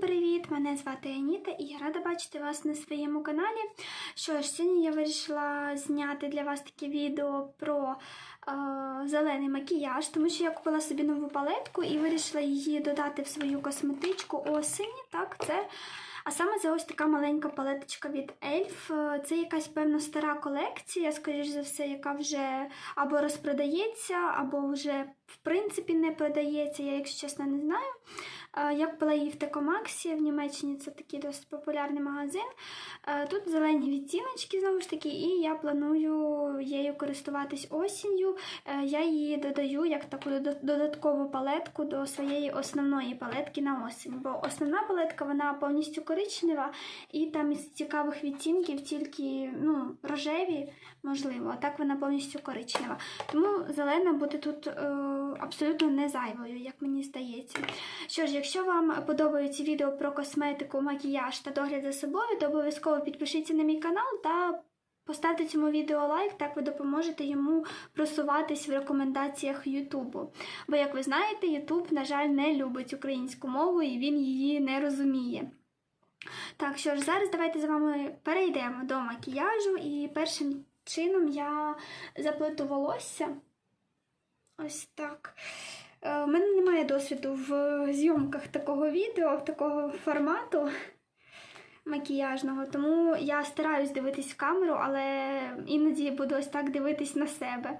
привіт! Мене звати Аніта і я рада бачити вас на своєму каналі. Що ж, сьогодні я вирішила зняти для вас таке відео про е, зелений макіяж, тому що я купила собі нову палетку і вирішила її додати в свою косметичку осені. Так, це. А саме це ось така маленька палеточка від Elf. Е, Це якась певно стара колекція, скоріш за все, яка вже або розпродається, або вже в принципі не продається. Я, якщо чесно, не знаю. Я купила її в Текомаксі в Німеччині, це такий досить популярний магазин. Тут зелені відтіночки, знову ж таки, і я планую її користуватись осінню. Е, Я її додаю як таку додаткову палетку до своєї основної палетки на осінь. Бо основна палетка вона повністю коричнева, і там із цікавих відтінків тільки ну, рожеві, можливо, а так вона повністю коричнева. Тому зелена буде тут е, абсолютно не зайвою, як мені здається. Що ж, якщо вам подобаються відео про косметику, макіяж та догляд за собою, то обов'язково підпишіться на мій канал та поставте цьому відео лайк, так ви допоможете йому просуватись в рекомендаціях Ютубу. Бо, як ви знаєте, Ютуб, на жаль, не любить українську мову і він її не розуміє. Так, що ж, зараз давайте з вами перейдемо до макіяжу, і першим чином я заплету волосся. Ось так. Е, У мене немає досвіду в зйомках такого відео, такого формату макіяжного, тому я стараюсь дивитись в камеру, але іноді буду ось так дивитись на себе. Е,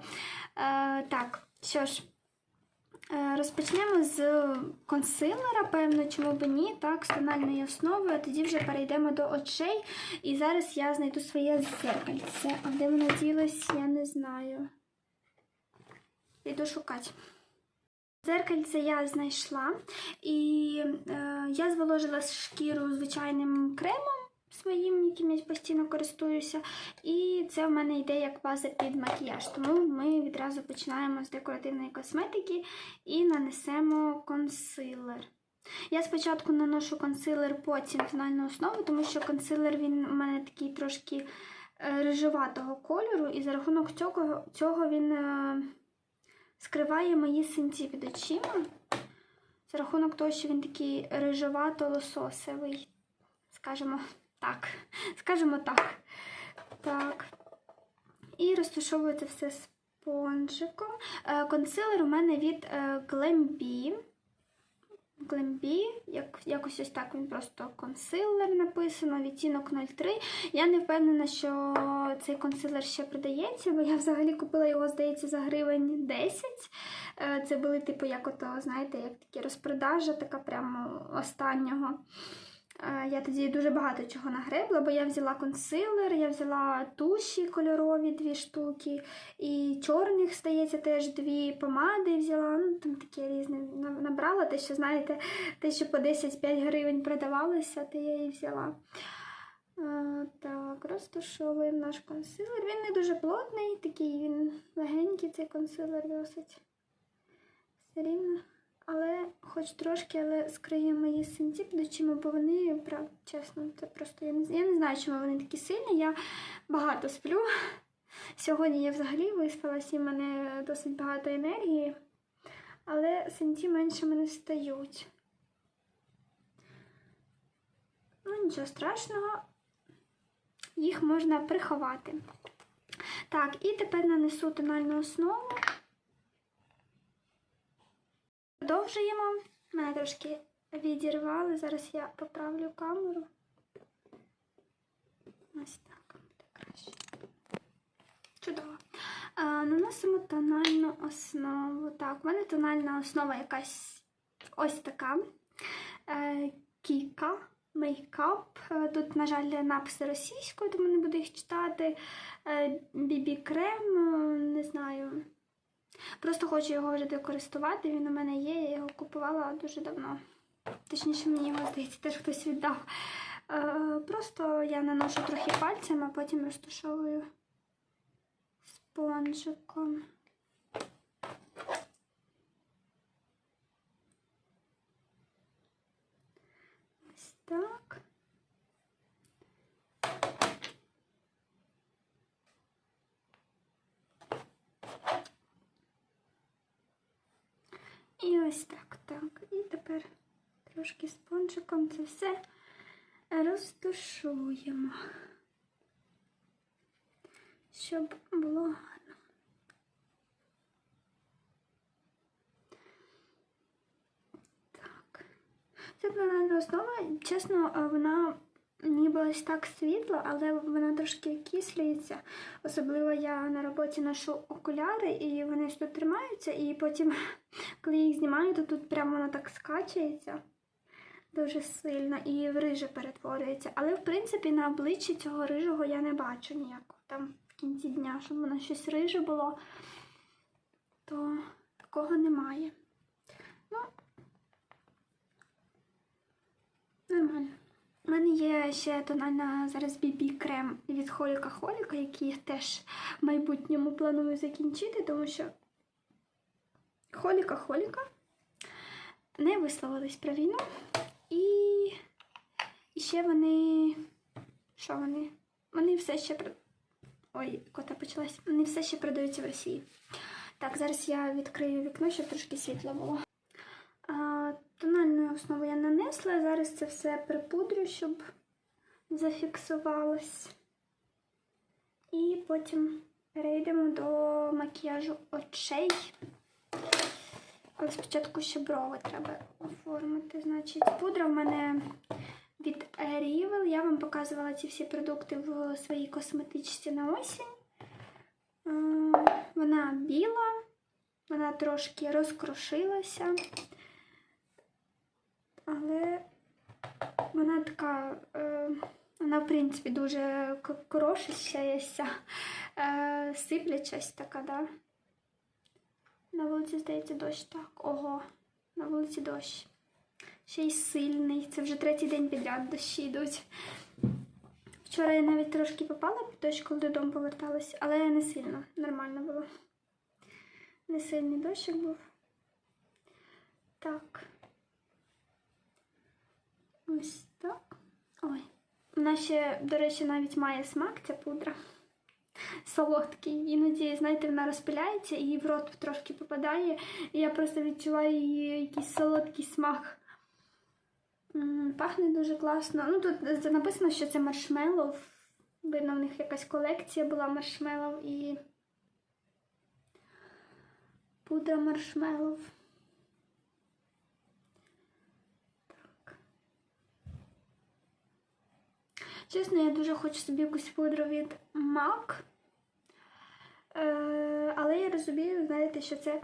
так, що ж, е, розпочнемо з консилера, певно, чому б ні, так, з тональної основи, а тоді вже перейдемо до очей. І зараз я знайду своє зеркальце. А де воно ділось, я не знаю. Піду шукати. Дзеркальце я знайшла, і е, я зволожила шкіру звичайним кремом своїм, яким я постійно користуюся. І це в мене йде як база під макіяж. Тому ми відразу починаємо з декоративної косметики і нанесемо консилер. Я спочатку наношу консилер, потім тональну основу, тому що консилер він у мене такий трошки е, рижуватого кольору, і за рахунок цього, цього він. Е, скриває мої синці під очима за рахунок того, що він такий рижовато-лососевий. Скажемо так. Скажемо так. Так. І розташовується все спонжиком. Е, Консилер у мене від Glam Glambi. Glambi, як, якось ось так він просто консилер написано, відтінок 03. Я не впевнена, що цей консилер ще продається, бо я взагалі купила його, здається, за гривень 10. Е, Це були, типу, як ото, знаєте, як такі розпродажа, така прямо останнього. Я тоді дуже багато чого нагребла, бо я взяла консилер, я взяла туші кольорові дві штуки, і чорних, здається, теж дві помади взяла. Ну, там таке різне набрала, те, що, знаєте, те, що по 10-5 гривень продавалося, то я її взяла. Так, розташовуємо наш консилер. Він не дуже плотний, такий він легенький, цей консилер досить. Все рівно. Але хоч трошки, але скриє мої синці під очима, бо вони, прав, чесно, це просто я не, я не знаю, чому вони такі сильні. Я багато сплю. Сьогодні я взагалі виспалась і в мене досить багато енергії, але синці менше мене стають. Ну, нічого страшного, їх можна приховати. Так, і тепер нанесу тональну основу. Продовжуємо. Мене трошки відірвали. Зараз я поправлю камеру. Ось так буде краще. Чудово. А, наносимо тональну основу. Так, у мене тональна основа якась ось така. Е, Кіка. Мейкап. Е, Тут, на жаль, написи російською, тому не буду їх читати. Бібі крем, не знаю. Просто хочу його вже декористувати, він у мене є, я його купувала дуже давно. Точніше, мені його, здається, теж хтось віддав. Е, Просто я наношу трохи пальцем, а потім розташовую спонжиком. Ось так. І ось так, так. І тепер трошки спонжиком це все розтушуємо, щоб було гарно. Так. Це банальна основа, чесно, вона ніби ось так світла, але вона трошки кислюється. Особливо я на роботі ношу окуляри, і вони ось тут тримаються, і потім, коли їх знімаю, то тут прямо вона так скачується дуже сильно і в риже перетворюється. Але, в принципі, на обличчі цього рижого я не бачу ніякого там в кінці дня, щоб воно щось риже було, то такого немає. Ну, нормально. У мене є ще тональна зараз BB крем від Холіка Холіка, який я теж в майбутньому планую закінчити, тому що Холіка Холіка не висловились про війну. І, і ще вони. Що вони? Вони все ще Ой, кота почалась. Вони все ще продаються в Росії. Так, зараз я відкрию вікно, щоб трошки світло було. А, тональну основу я нанесла. Зараз це все припудрю, щоб зафіксувалось. І потім перейдемо до макіяжу очей. Але спочатку ще брови треба оформити. Значить, пудра в мене від Rivel. Я вам показувала ці всі продукти в своїй косметичці на осінь. Е, Вона біла, вона трошки розкрошилася, але вона така, е, вона, в принципі, дуже к- крошущаяся, е, сиплячась така, да. На вулиці, здається, дощ. Так, ого, на вулиці дощ. Ще й сильний. Це вже третій день підряд дощі йдуть. Вчора я навіть трошки попала під дощ, коли додому поверталась, але не сильно, нормально було. Не сильний дощик був. Так. Ось так. Ой. Вона ще, до речі, навіть має смак, ця пудра солодкий. Іноді, знаєте, вона розпиляється і в рот трошки попадає. І я просто відчуваю її якийсь солодкий смак. Пахне дуже класно. Ну, тут написано, що це маршмеллоу. Видно, в них якась колекція була маршмеллоу і пудра маршмеллоу. Так. Чесно, я дуже хочу собі якусь пудру від MAC. Е, але я розумію, знаєте, що це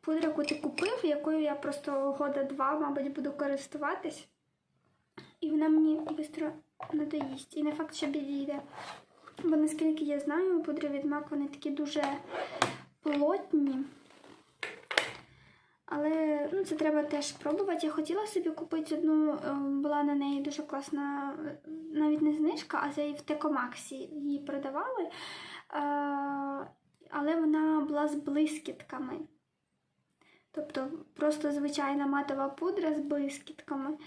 пудра, яку ти купив, якою я просто года два, мабуть, буду користуватись. І вона мені швидко надоїсть. І не факт, що підійде. Бо наскільки я знаю, пудри від MAC вони такі дуже плотні. Але ну, це треба теж пробувати. Я хотіла собі купити одну, е, була на неї дуже класна, е, навіть не знижка, а це і в Текомаксі її продавали. Е, Але вона була з блискітками. Тобто просто звичайна матова пудра з блискітками.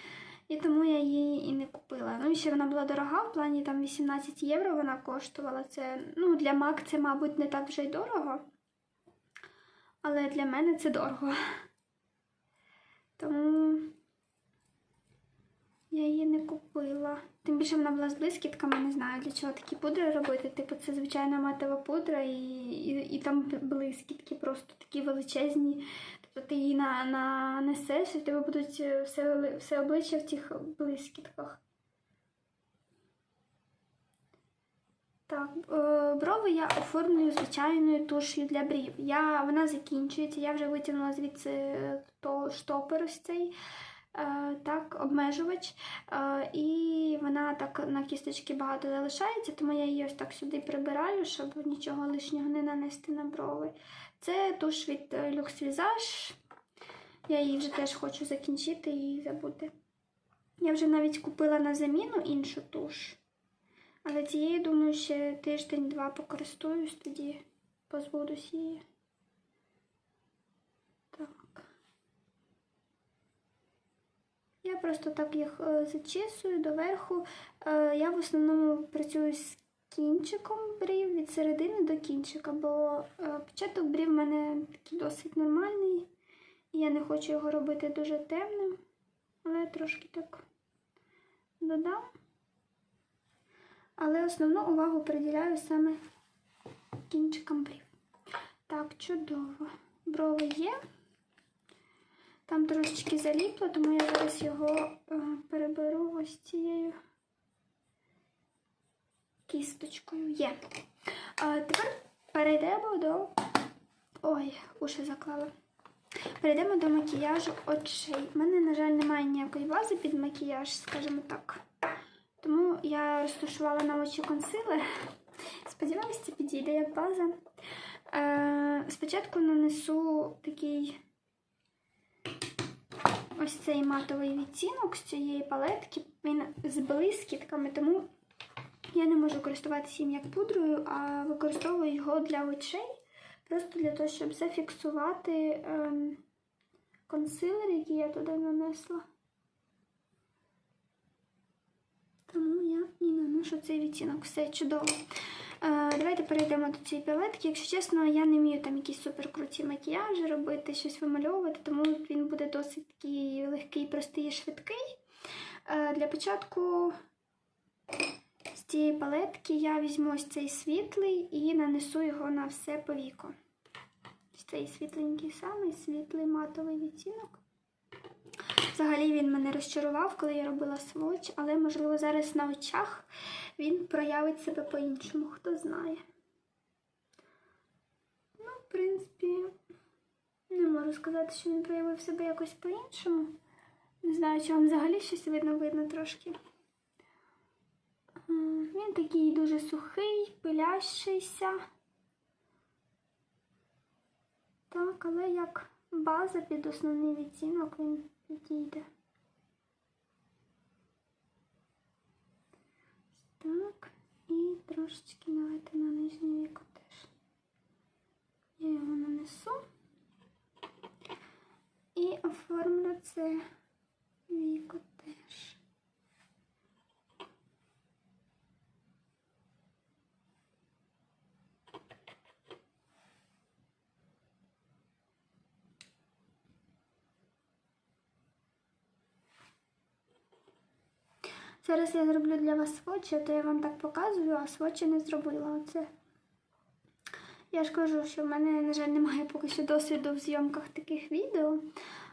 І тому я її і не купила. Ну, і ще вона була дорога, в плані там 18 євро вона коштувала. Це, ну, для MAC це, мабуть, не так вже й дорого. Але для мене це дорого. Тому я її не купила. Тим більше вона була з блискітками, не знаю, для чого такі пудри робити. Типу, це звичайна матова пудра, і, і, і там блискітки просто такі величезні. Тобто ти її на, на, несеш, і в тебе будуть е, все, все обличчя в тих блискітках. Так, е, брови я оформлюю звичайною туш'ю для брів. Я, вона закінчується, я вже витягнула звідси то штопор ось цей, е, так, обмежувач. Е, і вона так на кісточки багато залишається, тому я її ось так сюди прибираю, щоб нічого лишнього не нанести на брови. Це туш від е, Lux Visage. Я її вже теж хочу закінчити і забути. Я вже навіть купила на заміну іншу туш. Але цією, думаю, ще тиждень-два покористуюсь, тоді позбудусь її. Так. Я просто так їх е, зачісую доверху. Е, я в основному працюю з кінчиком брів від середини до кінчика, бо е, початок брів в мене такий досить нормальний. І я не хочу його робити дуже темним. але трошки так додам. Але основну увагу приділяю саме кінчикам брів. Так, чудово. Брови є. Там трошечки заліпло, тому я зараз його е, переберу ось цією кісточкою. Є. А тепер перейдемо до. Ой, уші заклала. Перейдемо до макіяжу очей. У мене, на жаль, немає ніякої бази під макіяж, скажімо так. Тому я розташувала на очі консилер. Сподіваюся, це підійде як база. Е, спочатку нанесу такий ось цей матовий відтінок з цієї палетки. Він з блискітками, тому я не можу користуватися їм як пудрою, а використовую його для очей. Просто для того, щоб зафіксувати ем, консилер, який я туди нанесла. Тому я наношу цей відтінок. Все чудово. Е, давайте перейдемо до цієї палетки. Якщо чесно, я не вмію там якісь суперкруті макіяжі робити, щось вимальовувати, тому він буде досить такий легкий, простий і швидкий. Е, для початку з цієї палетки я візьму ось цей світлий і нанесу його на все повіко. Цей світленький самий світлий матовий відтінок. Взагалі він мене розчарував, коли я робила сводч, але, можливо, зараз на очах він проявить себе по-іншому, хто знає. Ну, в принципі, не можу сказати, що він проявив себе якось по-іншому. Не знаю, чи вам взагалі щось видно, видно трошки. Він такий дуже сухий, пилящийся. Так, але як база під основний відтінок він підійде. Так, і трошечки давайте на нижнє віко теж. Я його нанесу і оформлю це віко теж. Зараз я зроблю для вас сводчі, а то я вам так показую, а сводчі не зробила. Оце. Я ж кажу, що в мене, на жаль, немає поки що досвіду в зйомках таких відео,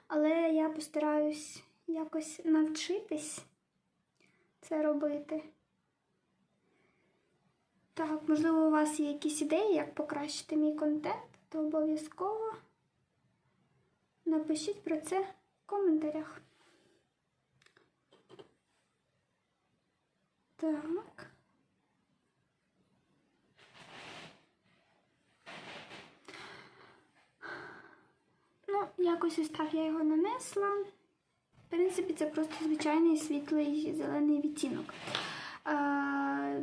але я постараюсь якось навчитись це робити. Так, можливо, у вас є якісь ідеї, як покращити мій контент, то обов'язково напишіть про це в коментарях. Так. Ну, якось ось так я його нанесла. В принципі, це просто звичайний світлий зелений відтінок. А,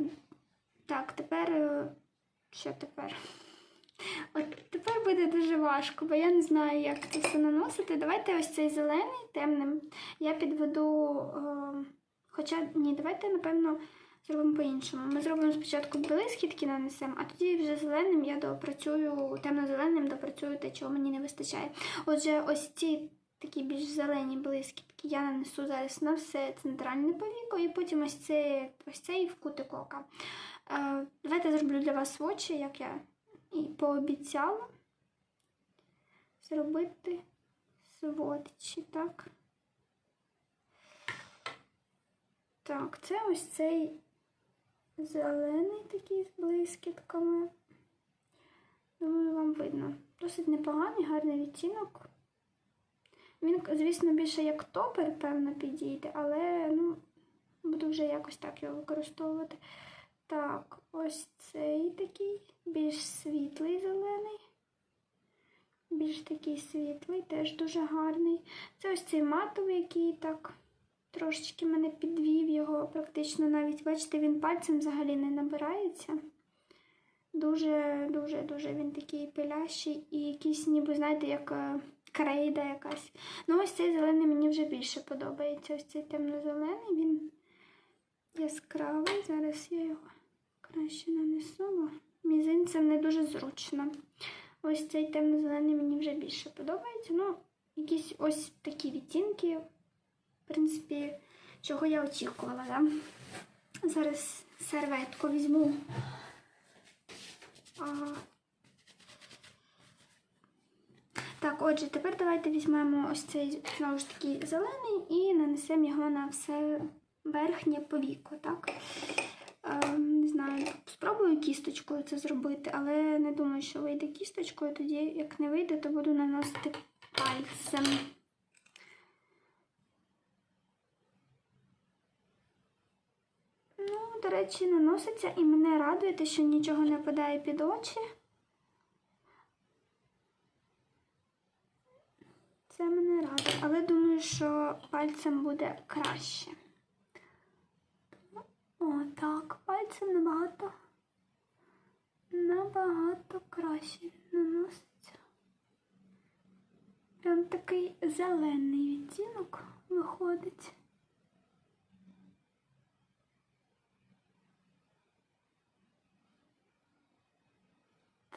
так, тепер. е, Що тепер? От тепер буде дуже важко, бо я не знаю, як це все наносити. Давайте ось цей зелений темним я підведу. Е, хоча ні, давайте, напевно, зробимо по-іншому. Ми зробимо спочатку блискітки нанесемо, а тоді вже зеленим я допрацюю, темно-зеленим допрацюю те, чого мені не вистачає. Отже, ось ці такі більш зелені блискітки я нанесу зараз на все центральне повіко, і потім ось це ось цей в кутик ока. Е, давайте зроблю для вас сводчі, як я і пообіцяла зробити сводчі, так. Так, це ось цей зелений такий з блискітками. Думаю, вам видно. Досить непоганий, гарний відтінок. Він, звісно, більше як топер, певно, підійде, але ну, буду вже якось так його використовувати. Так, ось цей такий, більш світлий зелений. Більш такий світлий, теж дуже гарний. Це ось цей матовий, який так трошечки мене підвів його, практично навіть, бачите, він пальцем взагалі не набирається. Дуже, дуже, дуже він такий пилящий і якийсь, ніби, знаєте, як е, крейда якась. Ну, ось цей зелений мені вже більше подобається. Ось цей темно-зелений, він яскравий. Зараз я його краще нанесу. бо Мізинцем не дуже зручно. Ось цей темно-зелений мені вже більше подобається. Ну, якісь ось такі відтінки, в принципі, чого я очікувала. Да? Зараз серветку візьму. А... Так, отже, тепер давайте візьмемо ось цей знову ж таки зелений і нанесемо його на все верхнє повіко, так? Е, не знаю, спробую кісточкою це зробити, але не думаю, що вийде кісточкою. Тоді, як не вийде, то буду наносити пальцем. Ну, до речі, наноситься і мене радує, те, що нічого не падає під очі. Це мене радує, але думаю, що пальцем буде краще. О, так, пальцем набагато, набагато краще наноситься. Прям такий зелений відтінок виходить.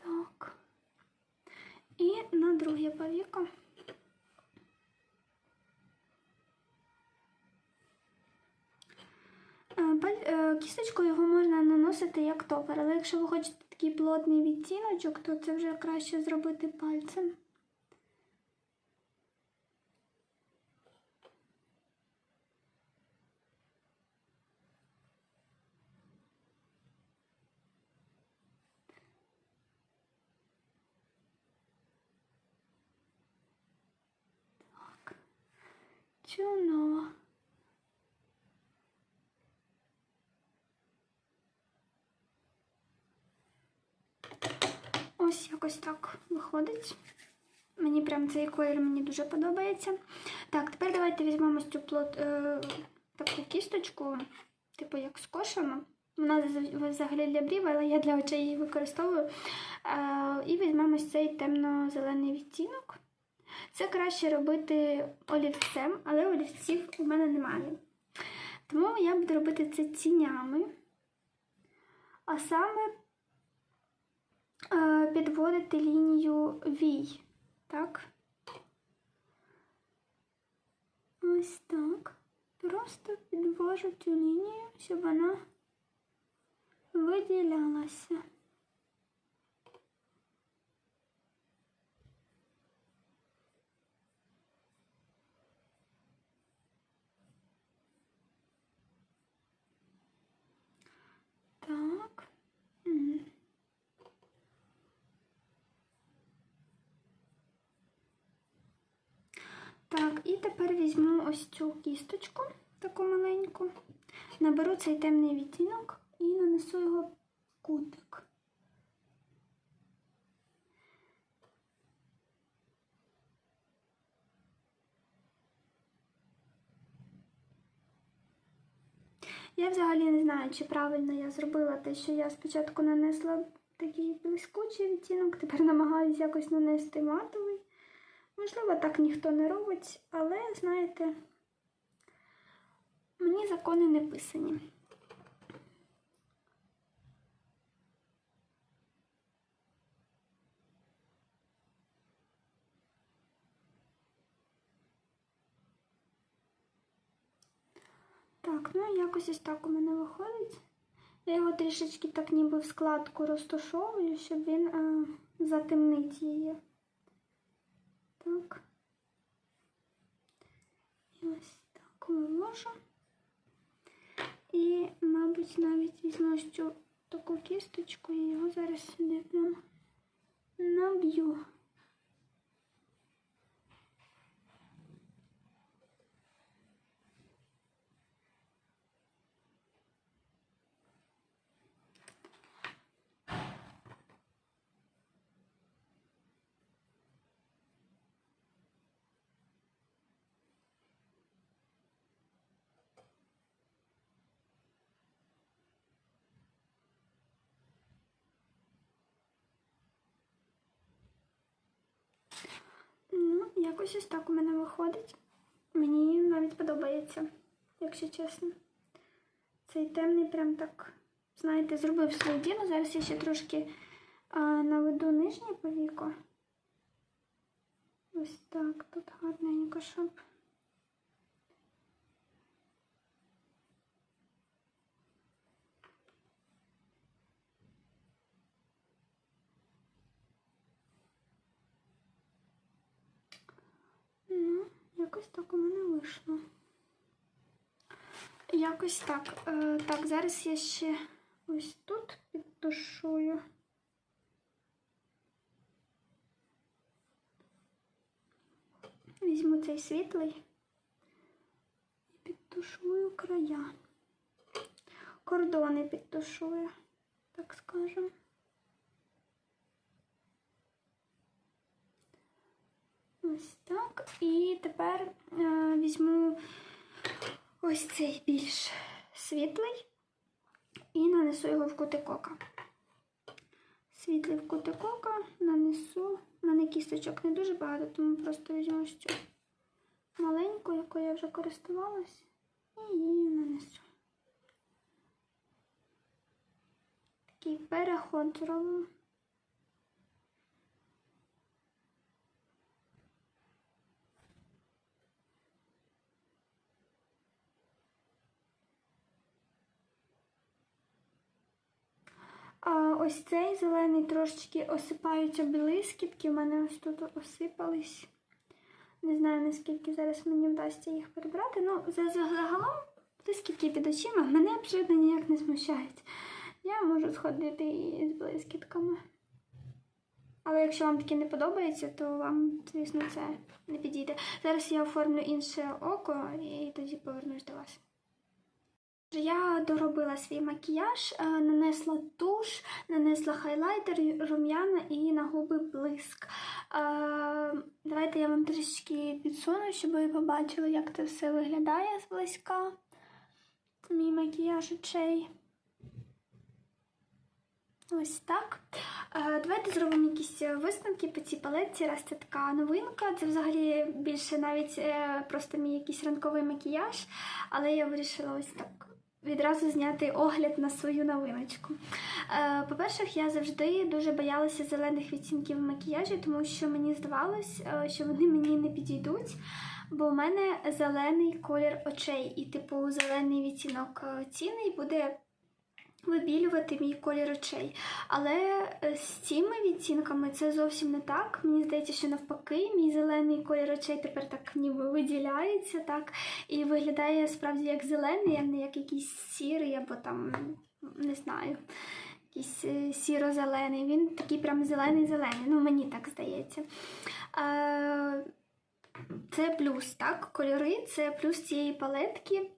Так. І на друге повіко. Е, е, Кісточкою його можна наносити як топер, але якщо ви хочете такий плотний відтіночок, то це вже краще зробити пальцем. Чудово. Ось якось так виходить. Мені прям цей колір мені дуже подобається. Так, тепер давайте візьмемо цю плот, е, таку кісточку, типу як скошено. Вона взагалі для брів, але я для очей її використовую. Е, і візьмемо цей темно-зелений відтінок. Це краще робити олівцем, але олівців у мене немає. Тому я буду робити це тінями. А саме е, підводити лінію вій. Так. Ось так. Просто підвожу цю лінію, щоб вона виділялася. Так. Так, і тепер візьму ось цю кісточку, таку маленьку, наберу цей темний відтінок і нанесу його в кутик. Я взагалі не знаю, чи правильно я зробила те, що я спочатку нанесла такий блискучий відтінок, тепер намагаюся якось нанести матовий. Можливо, так ніхто не робить, але, знаєте, мені закони не писані. Так, ну якось ось так у мене виходить. Я його трішечки так ніби в складку розташовую, щоб він е, затемнить її. Так. І ось так виложу. І, мабуть, навіть візьму цю таку кісточку і його зараз сюди прям наб'ю. Ну, якось ось так у мене виходить. Мені навіть подобається, якщо чесно. Цей темний прям так, знаєте, зробив свою діло. Зараз я ще трошки а, наведу нижнє повіко. Ось так, тут гарненько, щоб Якось так у мене вийшло. Якось так. Е, так, зараз я ще ось тут підтушую. Візьму цей світлий і підтушую края. Кордони підтушую, так скажемо. Ось так. І тепер е, візьму ось цей більш світлий і нанесу його в кутик ока. Світлий в кутик ока нанесу. У мене кісточок не дуже багато, тому просто візьму цю маленьку, якою я вже користувалась, і її нанесу. Такий переход зробимо. А ось цей зелений трошечки осипаються блискітки. У мене ось тут осипались. Не знаю, наскільки зараз мені вдасться їх прибрати. Ну, за- за- загалом блискітки під очима мене абсолютно ніяк не смущають. Я можу сходити і з блискітками. Але якщо вам таке не подобається, то вам, звісно, це не підійде. Зараз я оформлю інше око і тоді повернусь до вас. Я доробила свій макіяж, е, нанесла туш, нанесла хайлайтер, рум'яна і на губи блиск. Е, Давайте я вам трішки підсуну, щоб ви побачили, як це все виглядає зблизька. Мій макіяж очей. Ось так. Е, Давайте зробимо якісь висновки по цій палетці, раз це така новинка. Це взагалі більше навіть просто мій якийсь ранковий макіяж, але я вирішила ось так відразу зняти огляд на свою новиночку. Е, По-перше, я завжди дуже боялася зелених відтінків макіяжі, тому що мені здавалось, е, що вони мені не підійдуть. Бо в мене зелений колір очей, і, типу, зелений відтінок е, буде вибілювати мій колір очей. Але е, з цими відтінками це зовсім не так. Мені здається, що навпаки, мій зелений колір очей тепер так ніби виділяється, так, і виглядає справді як зелений, а не як якийсь сірий або там, не знаю. Якийсь е, сіро-зелений, він такий прям зелений-зелений, ну мені так здається. Е, це плюс, так, кольори, це плюс цієї палетки.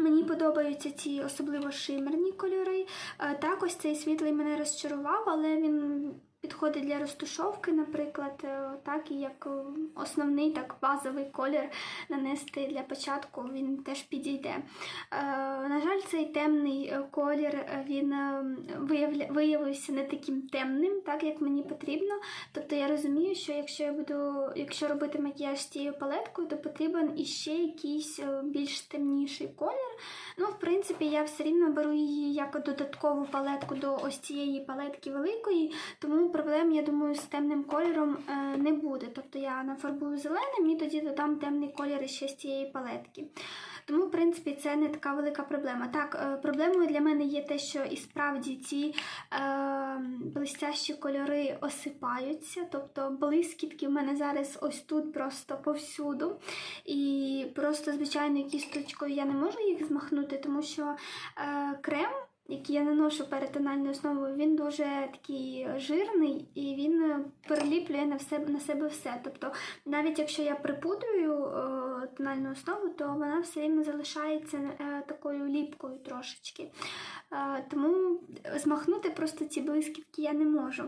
Мені подобаються ці особливо шимерні кольори. Також Так, ось цей світлий мене розчарував, але він підходить для розтушовки, наприклад, е, так і як е, основний так базовий колір нанести для початку, він теж підійде. Е, На жаль, цей темний колір він виявився не таким темним, так як мені потрібно. Тобто я розумію, що якщо я буду, якщо робити макіяж з цією палеткою, то потрібен іще якийсь більш темніший колір. Ну, в принципі, я все рівно беру її як додаткову палетку до ось цієї палетки великої, тому проблем, я думаю, з темним кольором е, не буде. Тобто я нафарбую зеленим і тоді додам темний колір ще з цієї палетки. Тому, в принципі, це не така велика проблема. Так, е, проблемою для мене є те, що і справді ці е, блистящі кольори осипаються, тобто блискітки в мене зараз ось тут просто повсюду. І просто звичайною кісточкою я не можу їх змахнути, тому що е, крем. Який я наношу перед тональною основою, він дуже такий жирний і він е, переліплює на, все, на себе все. Тобто, навіть якщо я припудрюю е, тональну основу, то вона все рівно залишається е, такою ліпкою трошечки. Тому змахнути просто ці блискітки я не можу.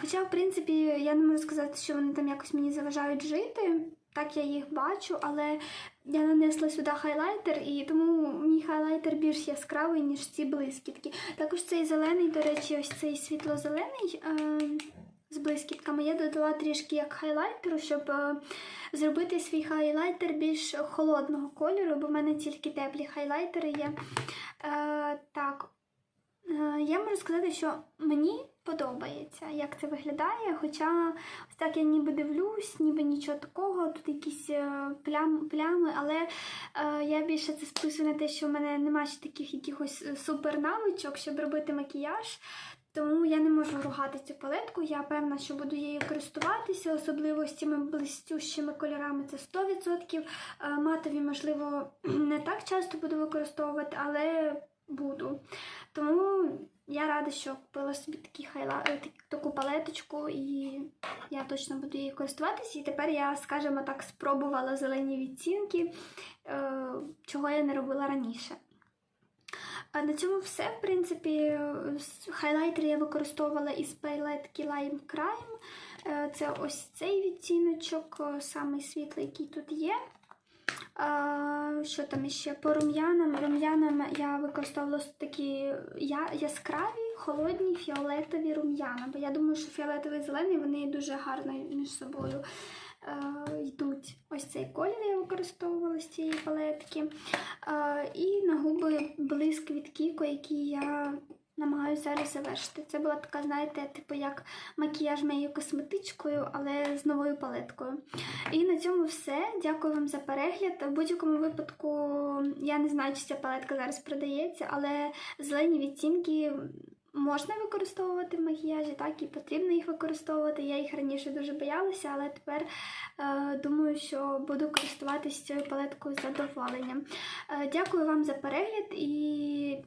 Хоча, в принципі, я не можу сказати, що вони там якось мені заважають жити. Так я їх бачу, але я нанесла сюди хайлайтер, і тому мій хайлайтер більш яскравий, ніж ці блискітки. Також цей зелений, до речі, ось цей світло-зелений е, з блискітками. Я додала трішки як хайлайтеру, щоб е, зробити свій хайлайтер більш холодного кольору, бо в мене тільки теплі хайлайтери є. Е, так, Е, Я можу сказати, що мені подобається, як це виглядає. Хоча ось так я ніби дивлюсь, ніби нічого такого, тут якісь е, плям, плями, але е, я більше це списую на те, що в мене немає ще таких якихось е, супер навичок, щоб робити макіяж. Тому я не можу ругати цю палетку. Я певна, що буду її користуватися, особливо з цими блистющими кольорами. Це 100%. Е, Матові, можливо, не так часто буду використовувати, але буду. Тому я рада, що купила собі такі хайла... е, таку палеточку, і я точно буду її користуватися. І тепер я, скажімо так, спробувала зелені відтінки, е, чого я не робила раніше. На цьому все. В принципі, хайлайтер я використовувала із палетки Lime Crime. Е, Це ось цей відтіночок, е, самий світлий, який тут є. Що там іще? По рум'янам. Рум'янам я використовувала такі яскраві, холодні, фіолетові рум'яна. Бо я думаю, що фіолетовий і зелений вони дуже гарно між собою е, йдуть. Ось цей колір я використовувала з цієї палетки. Е, і на губи блиск від Кіко, який я намагаюся зараз завершити. Це була така, знаєте, типу як макіяж моєю косметичкою, але з новою палеткою. І на цьому все. Дякую вам за перегляд. В будь-якому випадку я не знаю, чи ця палетка зараз продається, але зелені відтінки. Можна використовувати в макіяжі, так і потрібно їх використовувати. Я їх раніше дуже боялася, але тепер е, думаю, що буду користуватися цією палеткою з задоволенням. Е, дякую вам за перегляд і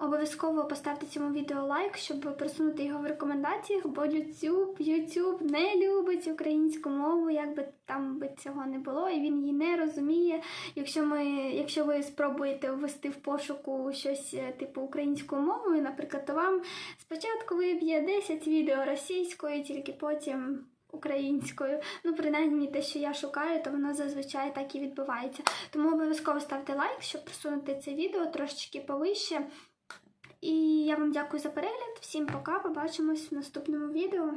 обов'язково поставте цьому відео лайк, щоб просунути його в рекомендаціях, бо YouTube, YouTube не любить українську мову, як би там би цього не було, і він її не розуміє. Якщо ми, якщо ви спробуєте ввести в пошуку щось е, типу українською мовою, наприклад, то вам спочатку виб'є 10 відео російською, тільки потім. Українською, ну принаймні те, що я шукаю, то воно зазвичай так і відбувається. Тому обов'язково ставте лайк, щоб просунути це відео трошечки повище. І я вам дякую за перегляд. Всім пока, побачимось в наступному відео.